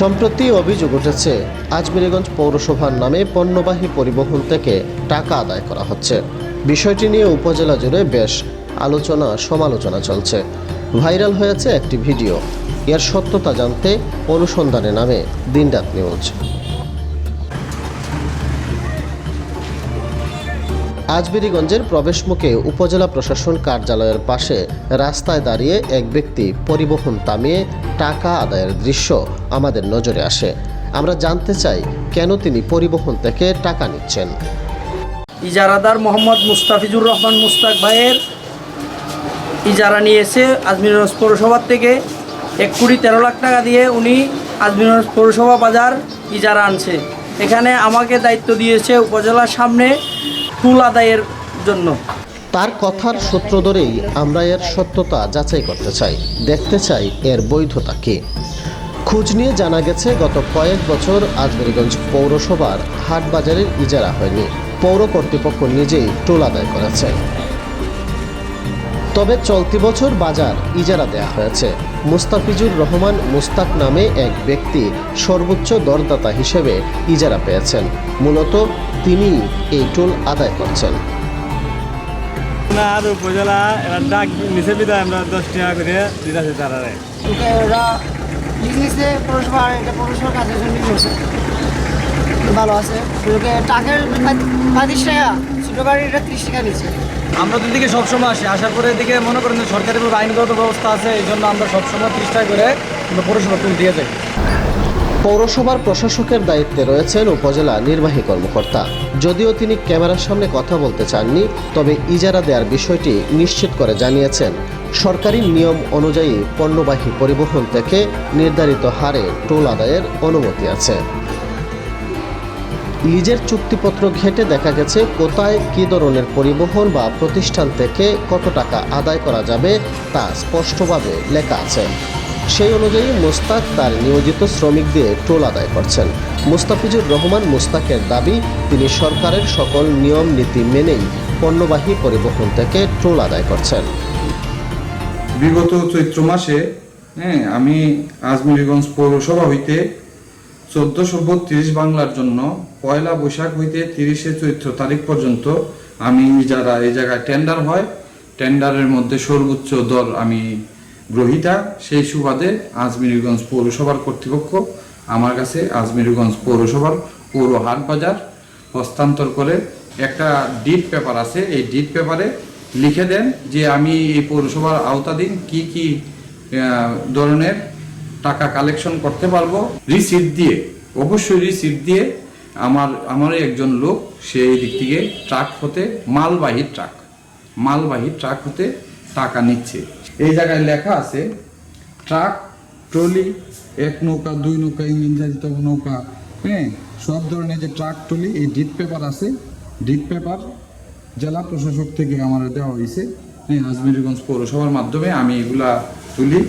সম্প্রতি অভিযোগ উঠেছে, আজমিরিগঞ্জ পৌরসভার নামে পণ্যবাহী পরিবহন থেকে টাকা আদায় করা হচ্ছে। বিষয়টি নিয়ে উপজেলা জুড়ে বেশ আলোচনা সমালোচনা চলছে। ভাইরাল হয়েছে একটি ভিডিও। এর সত্যতা জানতে অনুসন্ধানে নামে দিনরাত নিউজ। আজমিরিগঞ্জের প্রবেশমুখে উপজেলা প্রশাসন কার্যালয়ের পাশে রাস্তায় দাঁড়িয়ে এক ব্যক্তি পরিবহন থামিয়ে টাকা আদায়ের দৃশ্য আমাদের নজরে আসে। আমরা জানতে চাই কেন তিনি পরিবহন থেকে টাকা নিচ্ছেন। ইজারাদার মোহাম্মদ মুস্তাফিজুর রহমান মুস্তাক ভাইয়ের ইজারা নিয়েছে আজমিরগঞ্জ পৌরসভার থেকে। এক কোটি তেরো লাখ টাকা দিয়ে উনি আজমিরগঞ্জ পৌরসভা বাজার ইজারা আনছে। এখানে আমাকে দায়িত্ব দিয়েছে উপজেলার সামনে টুল আদায়ের জন্য। তার কথার সূত্র ধরেই আমরা এর সত্যতা যাচাই করতে চাই, দেখতে চাই এর বৈধতা কী। খোঁজ নিয়ে জানা গেছে, গত কয়েক বছর আজমেরগঞ্জ পৌরসভার হাট বাজারের ইজারা হয়নি। পৌর কর্তৃপক্ষ নিজেই টোল আদায় করেছে। তবে চলতি বছর বাজার ইজারা দেয়া হয়েছে। মুস্তাফিজুর রহমান মুস্তাক নামে এক ব্যক্তি সর্বোচ্চ দরদাতা হিসেবে ইজারা পেয়েছেন। মূলত তিনি এই টোল আদায় করছেন। আর উপজেলা এরা ডাক নিচে বিদায় আমরা দশ টাকা করে দিতেছে তারা ওরা লিখেছে পৌরসভা এটা পৌরসভার কাজের জন্য করছে ভালো আছে। টাকার পঁয়ত্রিশ টাকা ছোটো গাড়ি এটা ত্রিশ টাকা নিচ্ছে। আমরা তো দিকে সবসময় আসি আসার পরে এদিকে মনে করেন যে সরকারিভাবে আইনগত ব্যবস্থা আছে এই জন্য আমরা সবসময় ত্রিশ টাকা করে আমরা পৌরসভা তুল দিয়ে যাই। পৌরসভার প্রশাসকের দায়িত্বে রয়েছেন উপজেলা নির্বাহী কর্মকর্তা। যদিও তিনি ক্যামেরার সামনে কথা বলতে চাননি, তবে ইজারা দেওয়ার বিষয়টি নিশ্চিত করে জানিয়েছেন। সরকারি নিয়ম অনুযায়ী পণ্যবাহী পরিবহন থেকে নির্ধারিত হারে টোল আদায়ের অনুমতি আছে। লিজের চুক্তিপত্র ঘেটে দেখা গেছে কোথায় কী ধরনের পরিবহন বা প্রতিষ্ঠান থেকে কত টাকা আদায় করা যাবে তা স্পষ্টভাবে লেখা আছে। সেই অনুযায়ী মোস্তাক তার নিয়োজিত শ্রমিক দিয়ে টোল আদায় করছেন। মুস্তাফিজুর রহমান মোস্তাকের দাবি, তিনি সরকারের সকল নিয়ম, নীতি মেনেই পণ্যবাহী পরিবহন থেকে টোল আদায় করছেন। বিগত চৈত্র মাসে হ্যাঁ আমি আজমিরগঞ্জ পৌরসভা হইতে চোদ্দশো বত্রিশ বাংলার জন্য পয়লা বৈশাখ হইতে তিরিশে চৈত্র তারিখ পর্যন্ত আমি যারা এই জায়গায় টেন্ডার হয় টেন্ডারের মধ্যে সর্বোচ্চ দর আমি গ্রহিতা, সেই সুবাদে আজমিরগঞ্জ পৌরসভার কর্তৃপক্ষ আমার কাছে আজমিরগঞ্জ পৌরসভার পৌর হাট বাজার হস্তান্তর করে একটা ডিট পেপার আছে। এই ডিট পেপারে লিখে দেন যে আমি এই পৌরসভার আওতাধীন কি কি ধরনের টাকা কালেকশন করতে পারব। রিসিপ্ট দিয়ে, অবশ্যই রিসিপ্ট দিয়ে আমার, আমারই একজন লোক সেই দিক থেকে ট্রাক হতে মালবাহী ট্রাক মালবাহী ট্রাক হতে টাকা নিচ্ছে। এই জায়গায় লেখা আছে, ট্রাক, ট্রলি, এক নৌকা, দুই নৌকা, ইঞ্জিন চালিত নৌকা হ্যাঁ? সব ধরনের যে ট্রাক, ট্রলি, এই ডিট পেপার আছে। ডিট পেপার জেলা প্রশাসক থেকে আমার দেওয়া হয়েছে হ্যাঁ আজমিরগঞ্জ পৌরসভার মাধ্যমে আমি এগুলা তুলি।